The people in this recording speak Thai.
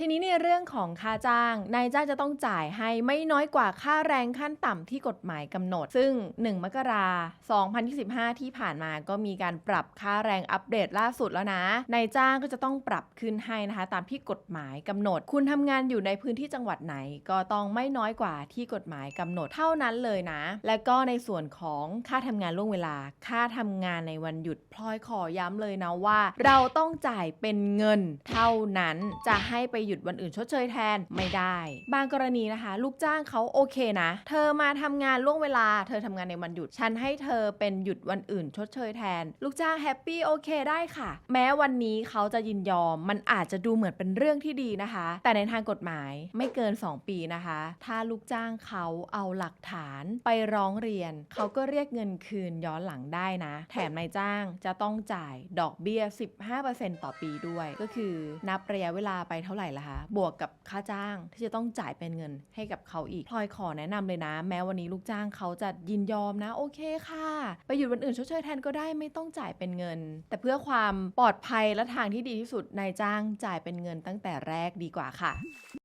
ทีนี้ในเรื่องของค่าจ้างนายจ้างจะต้องจ่ายให้ไม่น้อยกว่าค่าแรงขั้นต่ำที่กฎหมายกำหนด ซึ่ง 1 มกราคม2025 ที่ผ่านมาก็มีการปรับค่าแรงอัปเดตล่าสุดแล้วนะนายจ้างก็จะต้องปรับขึ้นให้นะคะ ตามที่กฎหมายกำหนด คุณทำงานอยู่ในพื้นที่จังหวัดไหน ก็ต้องไม่น้อยกว่าที่กฎหมายกำหนดเท่านั้นเลยนะ และก็ในส่วนของค่าทำงานล่วงเวลา ค่าทำงานในวันหยุดพลอยขอย้ำเลยนะว่า เราต้องจ่ายเป็นเงินเท่านั้นจะให้ไปหยุดวันอื่นชดเชยแทนไม่ได้ บางกรณีนะคะ ลูกจ้างเขาโอเคนะ เธอมาทำงานล่วงเวลา เธอทำงานในวันหยุด ฉันให้เธอเป็นหยุดวันอื่นชดเชยแทน ลูกจ้างแฮปปี้โอเคได้ค่ะ แม้วันนี้เขาจะยินยอม มันอาจจะดูเหมือนเป็นเรื่องที่ดีนะคะ แต่ในทางกฎหมายไม่เกิน 2 ปีนะคะ ถ้าลูกจ้างเขาเอาหลักฐานไปร้องเรียน เขาก็เรียกเงินคืนย้อนหลังได้นะ แถมนายจ้างจะต้องจ่ายดอกเบี้ย 15%ต่อปีด้วย ก็คือนับระยะเวลาไปเท่าไหร่ละคะ บวกกับค่าจ้างที่จะต้องจ่ายเป็นเงินให้กับเขาอีกพลอยขอแนะนำเลยนะ แม้วันนี้ลูกจ้างเขาจะยินยอมนะ โอเคค่ะ ไปหยุดวันอื่นชดเชยแทนก็ได้ไม่ต้องจ่ายเป็นเงิน แต่เพื่อความปลอดภัยและทางที่ดีที่สุดนายจ้างจ่ายเป็นเงินตั้งแต่แรกดีกว่าค่ะ